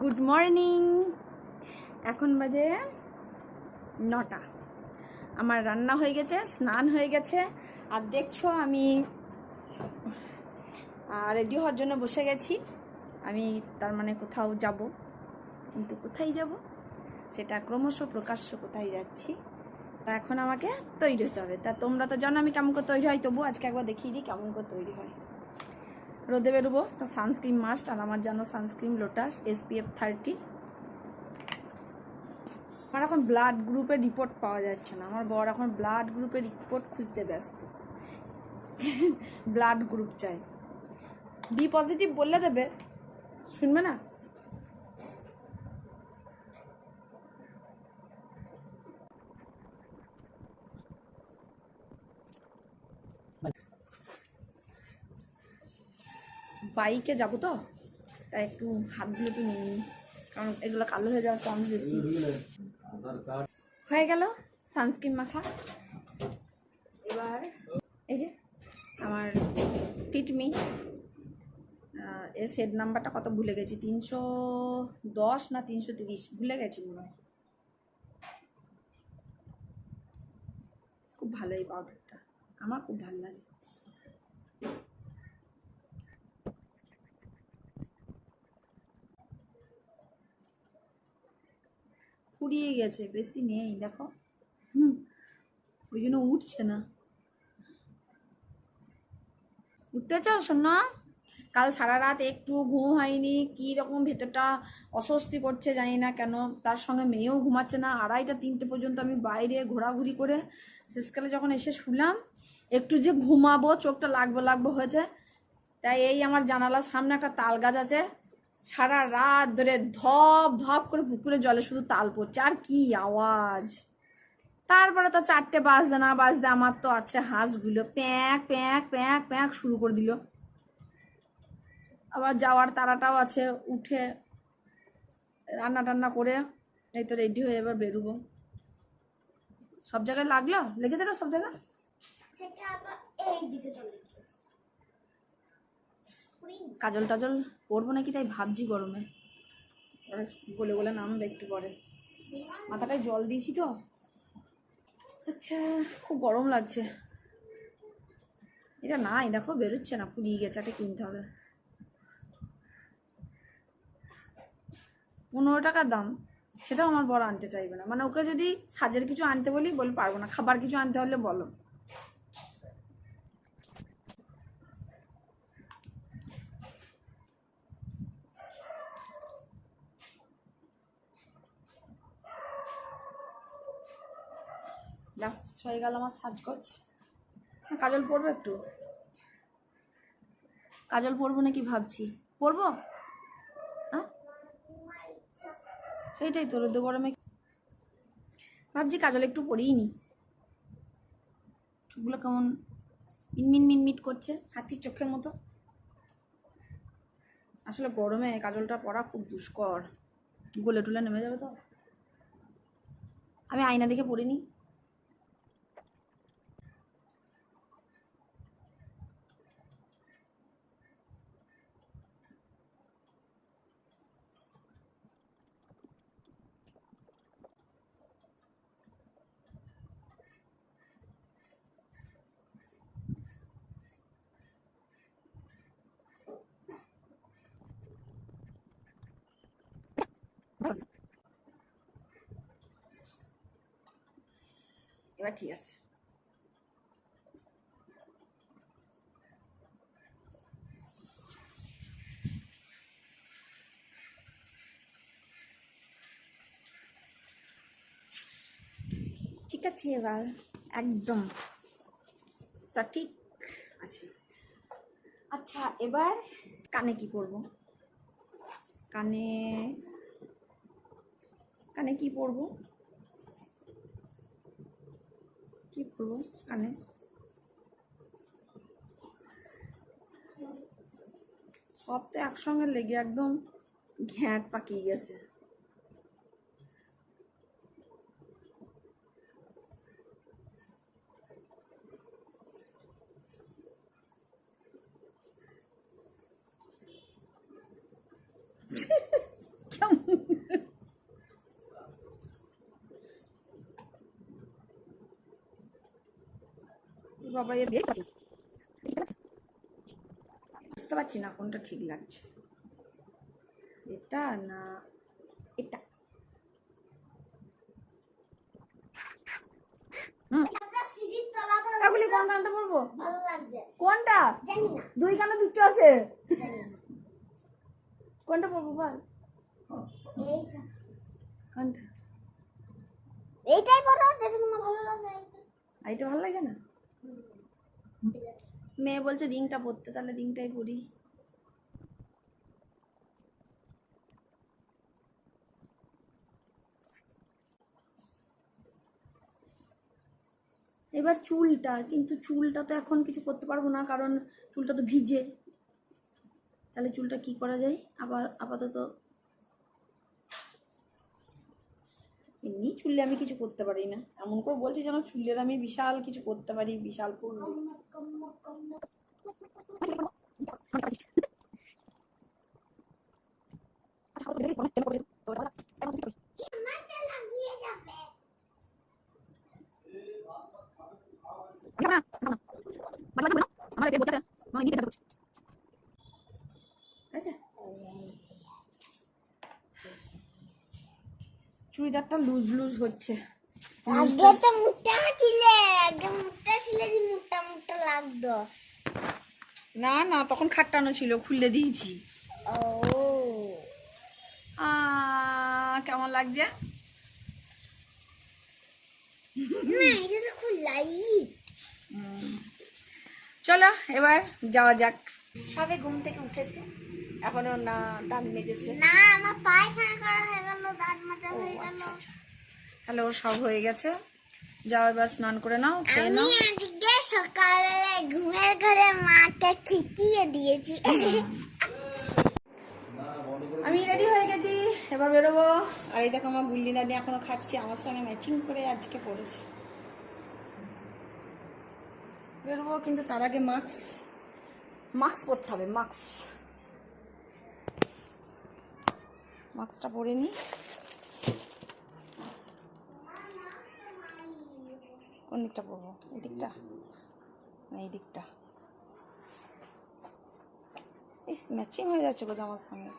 Good morning. এখন বাজে নটা। আমার রান্না হয়ে গেছে, স্নান হয়ে গেছে। আর দেখছ আমি রেডি হওয়ার জন্য বসে গেছি। আমি তার মানে কোথাও যাব। কিন্তু কোথায় যাব সেটা ক্রমশ প্রকাশ্য কোথায় যাচ্ছি, তা এখন আমাকে তৈরি হতে হবে। তা তোমরা তো জানো আমি কেমন করে তৈরি হয় তবু আজকে একবার দেখিয়ে দিই কেমন করে তৈরি হয়। রোদে বেরোবো। তো সানস্ক্রিন মাস্ট আর আমার জন্য সানস্ক্রিন লোটাস এসপিএফ থার্টি আমার এখন ব্লাড গ্রুপের রিপোর্ট পাওয়া যাচ্ছে না। আমার বর এখন ব্লাড গ্রুপের রিপোর্ট খুঁজতে ব্যস্ত। ব্লাড গ্রুপ চাই। বি পজিটিভ বললে দেবে। শুনবে না? বাইকে যাব তো, তাই একটু হাতগুলো তো নিয়ে নিই। কারণ এগুলো কালো হয়ে যাওয়ার চান্স বেশি। হয়ে গেল সানস্ক্রিন মাখা। এবার এই যে আমার টিটমি এর সেট নাম্বারটা কত ভুলে গেছি? তিনশো দশ না তিনশো তিরিশ? ভুলে গেছি মনে হয়। খুব ভালো এই পাউডারটা আমার খুব ভালো লাগে। ফুরিয়ে গেছে, বেশি নেই, দেখো। ওই জন্য উঠছে না। উঠতেছ শোনা কাল সারা রাত একটু ঘুম হয়নি, কী রকম ভেতরটা অস্বস্তি করছে জানি না কেন। তার সঙ্গে মেয়েও ঘুমাচ্ছে না। আড়াইটা, তিনটে পর্যন্ত আমি বাইরে ঘোরাঘুরি করে শেষকালে যখন এসে শুলাম, একটু যে ঘুমাবো, চোখটা লাগবো লাগবো হয়েছে। তাই এই আমার জানালার সামনে একটা তাল গাছ আছে। সারা রাত ধরে ধপ ধপ করে পুকুরে জলে শুধু তাল পড়ছে। আর কি আওয়াজ? তারপরে তো চারটে বাজতে না বাজতে আমার তো আছে হাঁসগুলো। প্যাঁক প্যাঁক প্যাঁক প্যাঁক শুরু করে দিল। আবার যাওয়ার তারাটাও আছে, উঠে রান্না টান্না করে এই তো রেডি হয়ে এবার বেরোবো। সব জায়গায় লাগল? লেগেছে না সব জায়গায় চলে কাজল টাজল পরবো নাকি তাই ভাবছি গরমে? বলে বলে নামবে একটু পরে। মাথাটায় জল দিয়েছি তো। আচ্ছা খুব গরম লাগছে। এটা নাই, দেখো বেরোচ্ছে না, ফুরিয়ে গেছে, একটা কিনতে হবে। পনেরো টাকার দাম, সেটাও আমার বড় আনতে চাইবে না। মানে ওকে যদি সাজের কিছু আনতে বলি, বলে পারব না। খাবার কিছু আনতে হলে বলো। লাস্ট হয়ে গেল আমার সাজ করছে কাজল পরবো একটু? কাজল পরবো নাকি ভাবছি। পরবো হ্যাঁ সেইটাই তো রোদ্দ গরমে ভাবছি কাজল একটু পরেই নি। চোখগুলো কেমন মিনমিন মিনমিট করছে হাতির চোখের মতো। আসলে গরমে কাজলটা পরা খুব দুষ্কর। গলে টুলে নেমে যাবে তো। আমি আয়না দেখে পড়িনি। এবার ঠিক আছে। ঠিক আছে এবার একদম সঠিক আছে। আচ্ছা এবার কানে কি পরবো? কানে কানে কি পরবো? কি করব কানে সব তো একসঙ্গে লেগে একদম ঘ্যাঁট পাকিয়ে গেছে। বাবা এর। ঠিক আছে? বুঝতে পারছি না কোনটা ঠিক লাগছে। এটা না এটা। কোন গানটা পড়ব? কোনটা? দুই দুটো আছে। কোনটা পড়ব বল? এইটা কোনটা? এইটাই বলো যেটা তোমার ভালো লাগে। এটা ভালো লাগে না? মেয়ে বলছে রিংটা পরতে, তাহলে রিংটাই পরি। এবার চুলটা, কিন্তু চুলটা তো এখন কিছু করতে পারব না, কারণ চুলটা তো ভিজে। তাহলে চুলটা কি করা যায়? আবার আপাতত এমনি চুলে আমি কিছু করতে পারি না এমন করে বলছি যেন চুলের আমি বিশাল কিছু করতে পারি বিশাল পণ্ডিত মাথা লাগিয়ে যাবে আচ্ছা চুড়িদারটা লুজ লুজ হচ্ছে। আগে তো মুটা ছিলে আগে মুটা ছিলে দি মুটা মুটা লাগতো। না না তখন খাট্টানো ছিল খুলে দিয়েছি। ও। আ, কেমন লাগছে? না এটা তো খুব লাইট চলো এবার যাওয়া যাক। সবে ঘুম থেকে উঠেছে। এখনও না দাঁত মেজেছে। না আমার পায়খানা করা হয়ে গেল দাঁত মাজা হয়ে গেল। তাহলে ওর সব হয়ে গেছে। যাও এবার স্নান করে নাও খেয়ে আমি নাও আজকে সকালে ঘুমের ঘরে মাকে খিকিয়ে দিয়েছি। আমি রেডি হয়ে গেছি এবার বেরোবো। আর এই দেখো আমার গুল্লি দাদি এখনও খাচ্ছি আমার সঙ্গে ম্যাচিং করে আজকে পড়েছি। বেরোবো কিন্তু তার আগে মাস্ক মাস্ক পরতে হবে মাস্ক মাস্কটা পরে নি কোন দিকটা পরবো এই দিকটা? না এই দিকটা। ইস ম্যাচিং হয়ে যাচ্ছে গো জামার সঙ্গে।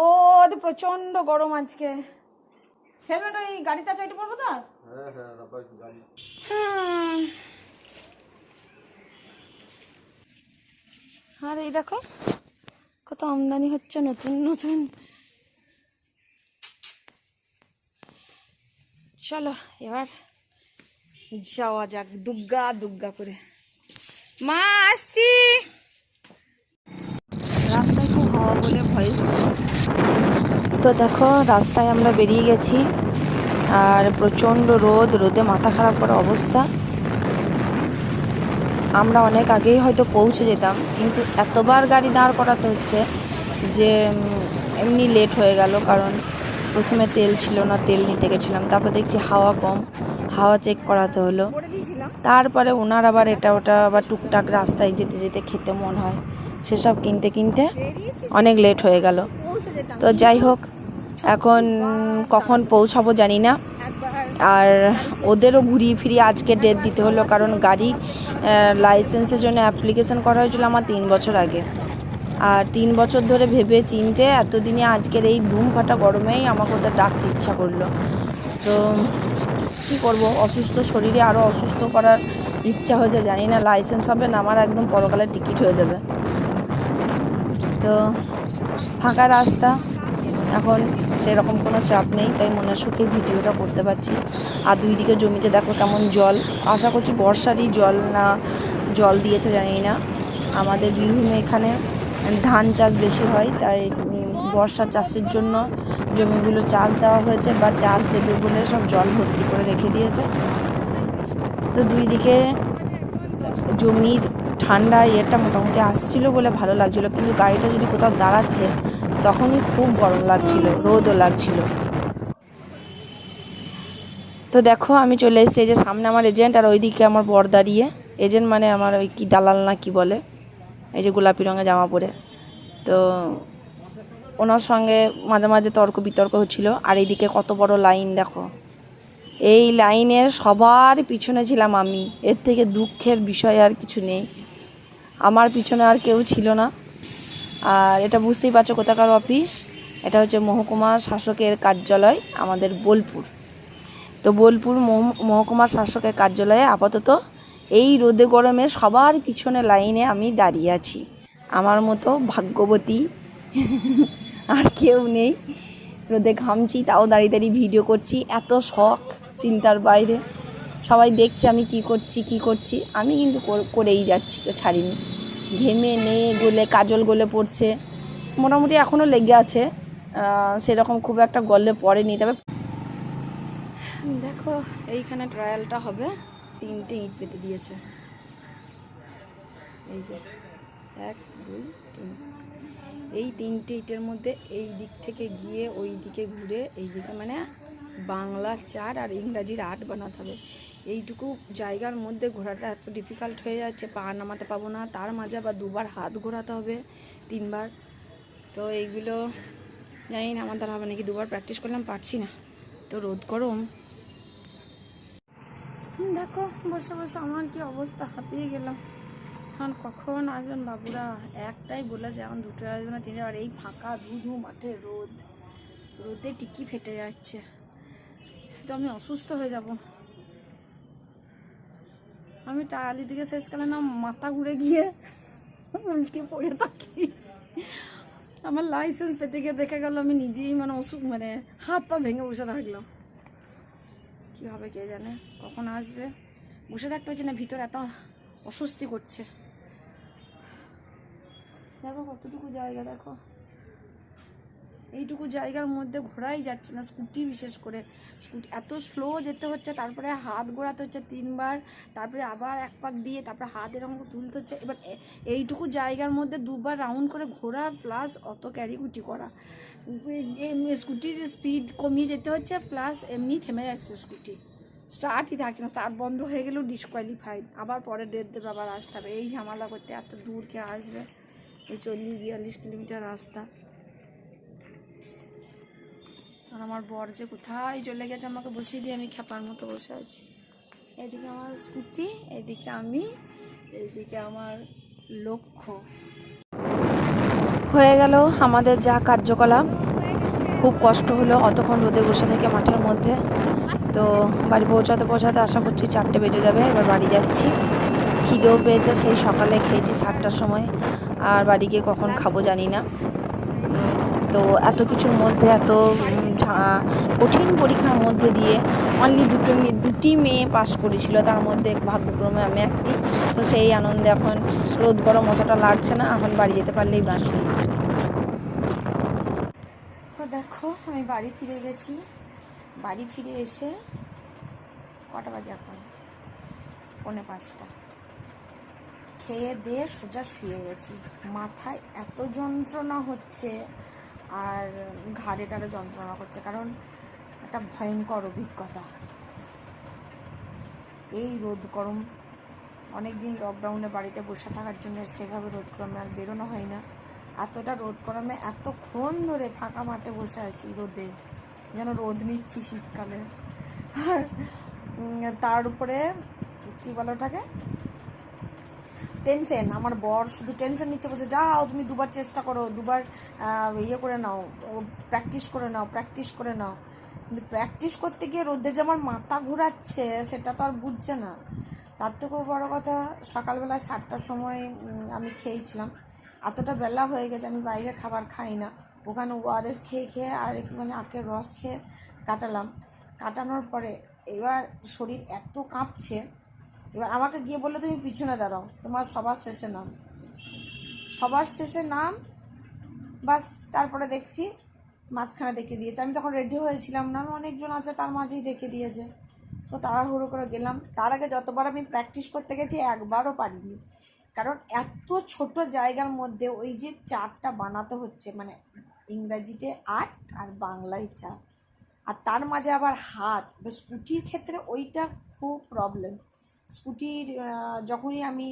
ও প্রচণ্ড গরম আজকে। হেলমেট ওই গাড়িতে আছে ওইটা পরবো তো? হ্যাঁ। আর এই দেখো, কত আমদানি হচ্ছে নতুন নতুন। চলো, এবার যাওয়া যাক দুর্গা দুর্গা করে। মা, আসছি। রাস্তায় খুব হাওয়া বলে ভয়। তো দেখো, রাস্তায় আমরা বেরিয়ে গেছি, আর প্রচণ্ড রোদ, রোদে মাথা খারাপ করা অবস্থা। আমরা অনেক আগেই হয়তো পৌঁছে যেতাম, কিন্তু এতবার গাড়ি দাঁড় করাতে হচ্ছে যে এমনি লেট হয়ে গেল, কারণ প্রথমে তেল ছিল না, তেল নিতে গেছিলাম, তারপর দেখছি হাওয়া কম, হাওয়া চেক করাতে হলো। তারপরে ওনার আবার এটা ওটা আবার টুকটাক রাস্তায় যেতে যেতে খেতে মন হয়, সেসব কিনতে কিনতে অনেক লেট হয়ে গেল। তো যাই হোক, এখন কখন পৌঁছাবো জানি না। আর ওদেরও ঘুরিয়ে ফিরিয়ে আজকে ডেট দিতে হলো কারণ গাড়ি লাইসেন্সের জন্য অ্যাপ্লিকেশন করা হয়েছিল আমার তিন বছর আগে। আর তিন বছর ধরে ভেবে চিনতে এতদিনে আজকের এই ধুম ফাটা গরমেই আমাকে ওদের ডাকতে ইচ্ছা করল। তো কি করব? অসুস্থ শরীরে আরও অসুস্থ করার ইচ্ছা হয়েছে, জানি না লাইসেন্স হবে না, আমার একদম পরকালের টিকিট হয়ে যাবে। তো ফাঁকা রাস্তা, এখন সেরকম কোনো চাপ নেই, তাই মনের সুখে ভিডিওটা করতে পারছি। আর দুই দিকে জমিতে দেখো কেমন জল। আশা করছি বর্ষারই জল না, জল দিয়েছে জানি না। আমাদের বীরভূমে এখানে ধান চাষ বেশি হয়, তাই বর্ষা চাষের জন্য জমিগুলো চাষ দেওয়া হয়েছে বা চাষ দেবে বলে সব জল ভর্তি করে রেখে দিয়েছে। তো দুই দিকে জমির ঠান্ডা ইয়েটা মোটামুটি আসছিল বলে ভালো লাগছিল, কিন্তু গাড়িটা যদি কোথাও দাঁড়াচ্ছে তখনই খুব গরম লাগছিল, রোদও লাগছিল। তো দেখো, আমি চলে এসেছি এই যে সামনে আমার এজেন্ট আর ওইদিকে আমার বর দাঁড়িয়ে। এজেন্ট মানে আমার ওই কি দালাল না কি বলে? এই যে গোলাপি রঙের জামা পরে। তো ওনার সঙ্গে মাঝে মাঝে তর্ক বিতর্ক হচ্ছিল। আর এইদিকে কত বড় লাইন দেখো। এই লাইনের সবার পিছনে ছিলাম আমি। এর থেকে দুঃখের বিষয় আর কিছু নেই। আমার পিছনে আর কেউ ছিল না। আর এটা বুঝতেই পারছ কোথাকার অফিস এটা হচ্ছে মহকুমা শাসকের কার্যালয় আমাদের বোলপুর। তো বোলপুর মহ- মহকুমা শাসকের কার্যালয়ে আপাতত এই রোদে গরমে সবার পিছনে লাইনে আমি দাঁড়িয়ে আছি। আমার মতো ভাগ্যবতী আর কেউ নেই। রোদে ঘামছি, তাও দাঁড়িয়ে দাঁড়িয়ে ভিডিও করছি। এত শখ চিন্তার বাইরে। সবাই দেখছে আমি কি করছি কি করছি। আমি কিন্তু করেই যাচ্ছি, ছাড়িনি। ঘেমে নে গলে, কাজল গলে পড়ছে। মোটামুটি এখনও লেগে আছে। সেরকম খুব একটা গলে পড়েনি। তবে দেখো, এইখানে ট্রায়ালটা হবে। তিনটে ইট পেতে দিয়েছে। এই যে, এক, দুই, তিন। এই তিনটে ইটের মধ্যে এই দিক থেকে গিয়ে ওই দিকে ঘুরে, এই দিকে মানে বাংলা চার আর ইংরাজির আট বানাতে হবে। এইটুকু জায়গার মধ্যে ঘোরাটা এত ডিফিকাল্ট হয়ে যাচ্ছে, পা নামাতে পাবো না, তার মাঝে আবার দুবার হাত ঘোরাতে হবে, তিনবার। তো এইগুলো, জানি না, আমার দ্বারা হবে নাকি, দুবার প্র্যাকটিস করলাম, পারছি না। তো রোদ গরম। দেখো, বসে বসে আমার কি অবস্থা, হাঁপিয়ে গেলাম। এখন কখন আসবেন বাবুরা? একটাই বলেছে, এখন দুটো আসবে না, তিনটে, আর এই ফাঁকা ধু ধু মাঠে রোদ। রোদে টিকি ফেটে যাচ্ছে। তো আমি অসুস্থ হয়ে যাব। আমি টায়ালি দিকে শেষকালে না মাথা ঘুরে গিয়ে উল্টে পড়ে থাকি। আমার লাইসেন্স পেতে গিয়ে দেখা গেল আমি নিজেই মানে অসুখ মানে হাত পা ভেঙে বসে থাকলাম। কী হবে কে জানে, কখন আসবে? বসে থাকতে পারছি না, ভিতরে এত অস্বস্তি করছে। দেখো কতটুকু জায়গা, দেখো। এইটুকু জায়গার মধ্যে ঘোরাই যাচ্ছে না, স্কুটি বিশেষ করে। স্কুটি এত স্লো যেতে হচ্ছে, তারপরে হাত ঘোরাতে হচ্ছে তিনবার, তারপরে আবার এক পাক দিয়ে, তারপরে হাত এরকম তুলতে হচ্ছে। এবার এইটুকু জায়গার মধ্যে দুবার রাউন্ড করে ঘোরা প্লাস অত ক্যারি কুটি করা। স্কুটির স্পিড কমিয়ে যেতে হচ্ছে প্লাস এমনি থেমে যাচ্ছে স্কুটি। স্টার্টই থাকছে না স্টার্ট বন্ধ হয়ে গেলেও ডিসকোয়ালিফাইড আবার পরে ডেট দেবে আবার আসতে হবে। এই ঝামেলা করতে এত দূর কে আসবে? এই চল্লিশ, বিয়াল্লিশ কিলোমিটার রাস্তা। আর আমার বর যে কোথায় চলে গেছে আমাকে বসিয়ে দিয়ে আমি খেপার মতো বসে আছি। এদিকে আমার স্কুটি, এদিকে আমি, এদিকে আমার লক্ষ্য। হয়ে গেল আমাদের যা কার্যকলাপ। খুব কষ্ট হলো অতক্ষণ রোদে বসে থেকে মাঠের মধ্যে। তো বাড়ি পৌঁছাতে পৌঁছাতে আশা করছি চারটে বেজে যাবে, এবার বাড়ি যাচ্ছি। খিদেও পেয়েছে, সেই সকালে খেয়েছি সাতটার সময়। আর বাড়ি গিয়ে কখন খাব জানি না। তো এত কিছুর মধ্যে এত কঠিন পরীক্ষার মধ্যে দিয়ে অনলি দুটো মেয়ে দুটি মেয়ে পাশ করেছিল। তার মধ্যে ভাগ্যক্রমে আমি একটি। তো সেই আনন্দে এখন রোদ গরম অতটা লাগছে না। এখন বাড়ি যেতে পারলেই বাঁচি। তো দেখো, আমি বাড়ি ফিরে গেছি। বাড়ি ফিরে এসে কটা বাজে এখন? পৌনে পাঁচটা। খেয়ে দিয়ে সোজা শুয়ে গেছি। মাথায় এত যন্ত্রণা হচ্ছে। আর ঘাড়ে টাড়ে যন্ত্রণা করছে, কারণ একটা ভয়ঙ্কর অভিজ্ঞতা। এই রোদ গরম অনেক দিন লকডাউনে বাড়িতে বসে থাকার জন্য সেভাবে রোদ গরমে আর বেরোনো হয় না। এতটা রোদ গরমে এতক্ষণ ধরে ফাঁকা মাঠে বসে আছি রোদে, যেন রোদ নিচ্ছি শীতকালে। আর তার উপরে কী বলো ওটাকে? টেনশন, আমার বর শুধু টেনশন নিচ্ছে, বলছে, যাও, তুমি দুবার চেষ্টা করো, দুবার ইয়ে করে নাও প্র্যাকটিস করে নাও প্র্যাকটিস করে নাও। কিন্তু প্র্যাকটিস করতে গিয়ে রোদে যে আমার মাথা ঘোরাচ্ছে, সেটা তো আর বুঝছে না। তার থেকেও বড় কথা, সকালবেলা সাতটার সময় আমি খেয়েছিলাম। এতটা বেলা হয়ে গেছে, আমি বাইরে খাবার খাই না। ওখানে ওআরএস খেয়ে খেয়ে আর একটুখানি আখের রস খেয়ে কাটালাম। কাটানোর পরে এবার শরীর এত কাঁপছে এবার আমাকে গিয়ে বললে তুমি পিছনে দাঁড়াও, তোমার সবার শেষে নাম। সবার শেষে নাম, বাস তারপরে দেখছি মাঝখানে ডেকে দিয়েছে। আমি তখন রেডি হয়েছিলাম না, আমি অনেকজন আছে তার মাঝেই ডেকে দিয়েছে। তো তাড়াহুড়ো করে গেলাম। তার আগে যতবার আমি প্র্যাকটিস করতে গেছি একবারও পারিনি। কারণ এত ছোট জায়গার মধ্যে ওই যে চারটা বানাতে হচ্ছে মানে ইংরাজিতে আট আর বাংলায় চার। আর তার মাঝে আবার হাত এবার স্কুটির ক্ষেত্রে ওইটা খুব প্রবলেম স্কুটির যখনই আমি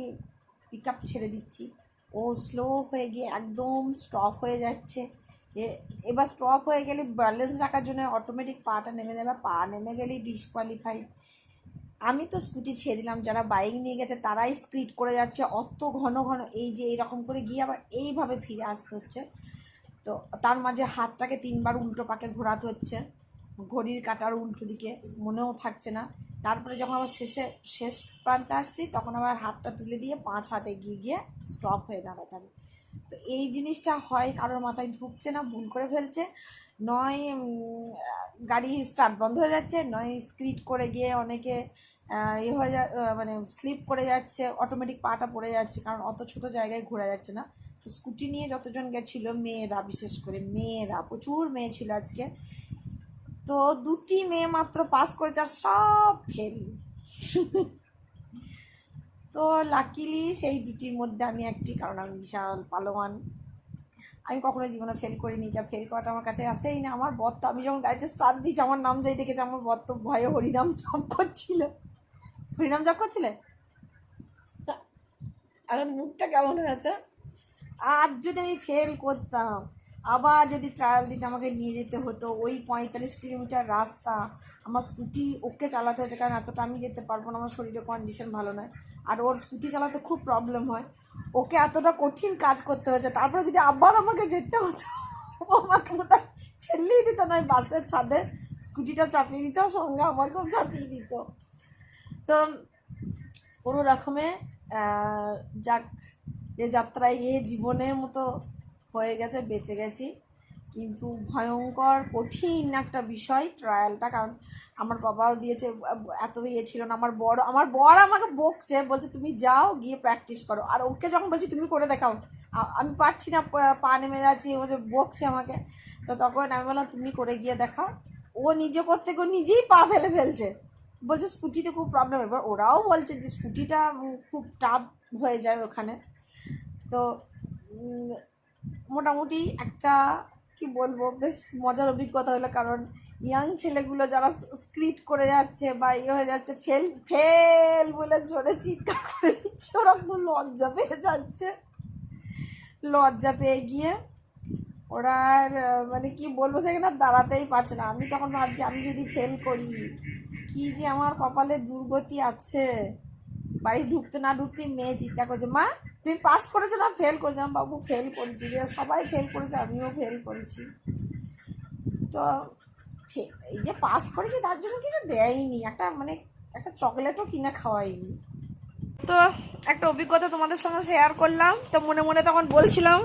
পিক আপ ছেড়ে দিচ্ছি, ও স্লো হয়ে গিয়ে একদম স্টপ হয়ে যাচ্ছে। এবার স্টপ হয়ে গেলে ব্যালেন্স রাখার জন্য অটোমেটিক পাটা নেমে যাবে পা নেমে গেলেই ডিসকোয়ালিফাইড আমি তো স্কুটি ছেড়ে দিলাম, যারা বাইক নিয়ে গেছে তারাই স্পিড করে যাচ্ছে অত ঘন ঘন, এই যে এইরকম করে গিয়ে আবার এইভাবে ফিরে আসতে হচ্ছে। তো তার মাঝে হাতটাকে তিনবার উল্টো পাকে ঘোরাতে হচ্ছে, ঘড়ির কাটার উল্টো দিকে, মনেও থাকছে না। তারপরে যখন আবার শেষে, শেষ প্রান্তে আসছি, তখন আবার হাতটা তুলে দিয়ে পাঁচ হাতে গিয়ে গিয়ে স্টপ হয়ে দাঁড়াতে হবে। তো এই জিনিসটা হয়, কারোর মাথায় ঢুকছে না, ভুল করে ফেলছে। নয় গাড়ি স্টার্ট বন্ধ হয়ে যাচ্ছে, নয় স্ক্রিট করে গিয়ে অনেকে ইয়ে হয়ে যা মানে স্লিপ করে যাচ্ছে অটোমেটিক পাটা পড়ে যাচ্ছে, কারণ অত ছোট জায়গায় ঘোরা যাচ্ছে না। তো স্কুটি নিয়ে যতজন গেছিল, মেয়েরা, বিশেষ করে মেয়েরা, প্রচুর মেয়ে ছিল আজকে। তো দুটি মেয়ে মাত্র পাস করেছে আর সব ফেল তো লাকিলি সেই দুটির মধ্যে আমি একটি, কারণ আমি বিশাল পালোয়ান। আমি কখনো জীবনে ফেল করিনি, যা ফেল করাটা আমার কাছে আসেই না। আমার বর তো, আমি যখন গাড়িতে স্টার্ট দিচ্ছি আমার নাম যাই ডেকেছে আমার বর তো ভয়ে হরিনাম জপ করছিল। হরিনাম জপ করছিলে? এখন মুখটা কেমন হয়েছে? আর যদি আমি ফেল করতাম আবার যদি ট্রায়াল দিতে আমাকে নিয়ে যেতে হতো, ওই পঁয়তাল্লিশ কিলোমিটার রাস্তা, আমার স্কুটি ওকে চালাতে হচ্ছে কারণ এতটা আমি যেতে পারব না, আমার শরীরের কন্ডিশন ভালো নয়। আর ওর স্কুটি চালাতে খুব প্রবলেম হয়। ওকে এতটা কঠিন কাজ করতে হয়েছে, তারপরে যদি আবার আমাকে যেতে হতো আমাকে কোথায় ফেললেই দিত না বাসের ছাদে স্কুটিটা চাপিয়ে দিত সঙ্গে আমাকেও চাপিয়ে দিত। তো কোনো রকমে যাক, এ যাত্রায়, এ জীবনের মতো হয়ে গেছে, বেঁচে গেছি। কিন্তু ভয়ঙ্কর, কঠিন একটা বিষয় ট্রায়ালটা কারণ আমার বাবাও দিয়েছে, এত ইয়ে ছিল না। আমার বড়, আমার বর আমাকে বকছে, বলছে, তুমি যাও, গিয়ে প্র্যাকটিস করো। আর ওকে যখন বলছি, তুমি করে দেখাও। আমি পারছি না, পা- নেমে যাচ্ছি, ও যে বকছে আমাকে। তো তখন আমি বললাম, তুমি করে গিয়ে দেখাও। ও নিজে করতে গিয়ে নিজেই পা ফেলে ফেলছে। বলছে, স্কুটিতে খুব প্রবলেম এবার ওরাও বলছে যে, স্কুটিটা খুব টাফ হয়ে যায় ওখানে। তো মোটামুটি একটা কি বলব বেশ মজার অভিজ্ঞতা হলো। কারণ ইয়াং ছেলেগুলো যারা স্ক্রিপ্ট করে যাচ্ছে বা ইয়ে হয়ে যাচ্ছে ফেল ফেল বলে জোরে চিৎকার করে দিচ্ছে ওরা পুরো লজ্জা পেয়ে যাচ্ছে। লজ্জা পেয়ে গিয়ে ওরা আর আহ, মানে কি বলব সেখানে দাঁড়াতেই পারছে না। আমি তখন ভাবছি আমি যদি ফেল করি কি যে আমার কপালে দুর্গতি আছে। বাড়ি ঢুকতে না ঢুকতেই মেয়ে চিন্তা করছে মা তুমি পাস করেছ না? ফেল করেছ। বাবু ফেল করেছি যে সবাই ফেল করেছে, আমিও ফেল করেছি। তো এই যে পাস করেছি, তার জন্য কিছু দেয়নি। একটা মানে একটা চকলেটও কিনে খাওয়াইনি। তো একটা অভিজ্ঞতা তোমাদের সঙ্গে শেয়ার করলাম। তো মনে মনে তখন বলছিলাম,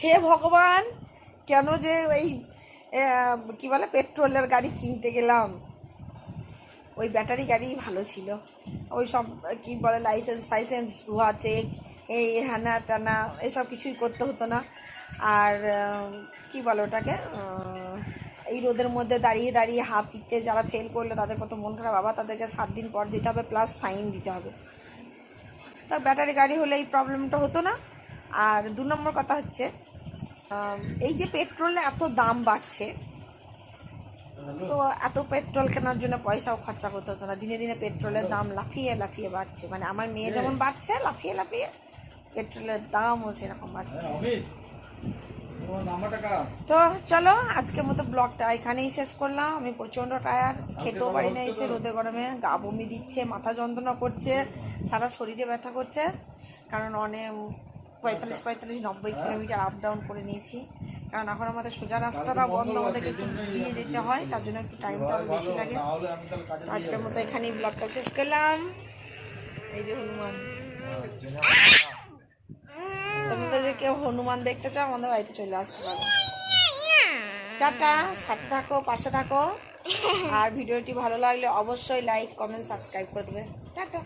হে ভগবান, কেন যে ওই কি বলে, পেট্রোলের গাড়ি কিনতে গেলাম? ওই ব্যাটারি গাড়ি ভালো ছিল। ওই সব, কি বলে লাইসেন্স ফাইসেন্স ধোয়া চেক এই হ্যানা টানা এসব কিছুই করতে হতো না। আর কি বলে ওটাকে? এই রোদের মধ্যে দাঁড়িয়ে দাঁড়িয়ে হাঁপিতে যারা ফেল করল তাদের কত মন খারাপ। আবার তাদেরকে সাত দিন পর যেতে হবে প্লাস ফাইন দিতে হবে। তা ব্যাটারি গাড়ি হলে এই প্রবলেমটা হতো না। আর দু নম্বর কথা হচ্ছে এই যে পেট্রোলে এত দাম বাড়ছে, তো এত পেট্রোল কেনার জন্য পয়সাও খরচা করতে হতো না। দিনে দিনে পেট্রোলের দাম লাফিয়ে লাফিয়ে বাড়ছে। মানে আমার মেয়ে যেমন বাড়ছে, লাফিয়ে লাফিয়ে পেট্রোলের দামও সেরকম বাড়ছে। তো চলো আজকের মতো ব্লগটা এখানেই শেষ করলাম। আমি প্রচণ্ড টায়ার খেতেও পারি না এসে রোদে গরমে গা বমি দিচ্ছে মাথা যন্ত্রণা করছে সারা শরীরে ব্যথা করছে। কারণ অনেক পঁয়তাল্লিশ পঁয়তাল্লিশ নব্বই কিলোমিটার আপ ডাউন করে নিয়েছি। কারণ এখন আমাদের সোজা রাস্তাটা বন্ধ আমাদেরকে একটু দিয়ে যেতে হয় তার জন্য একটু টাইমটা বেশি লাগে। আজকের মতো এখানেই ব্লগটা শেষ করলাম। এই যে হনুমান। তোমরা যে কেউ হনুমান দেখতে চাও আমাদের বাড়িতে চলে আসতে পারো। টাটা সাথে থাকো পাশে থাকো। আর ভিডিওটি ভালো লাগলে অবশ্যই লাইক কমেন্ট সাবস্ক্রাইব করে দেবে। টাটা।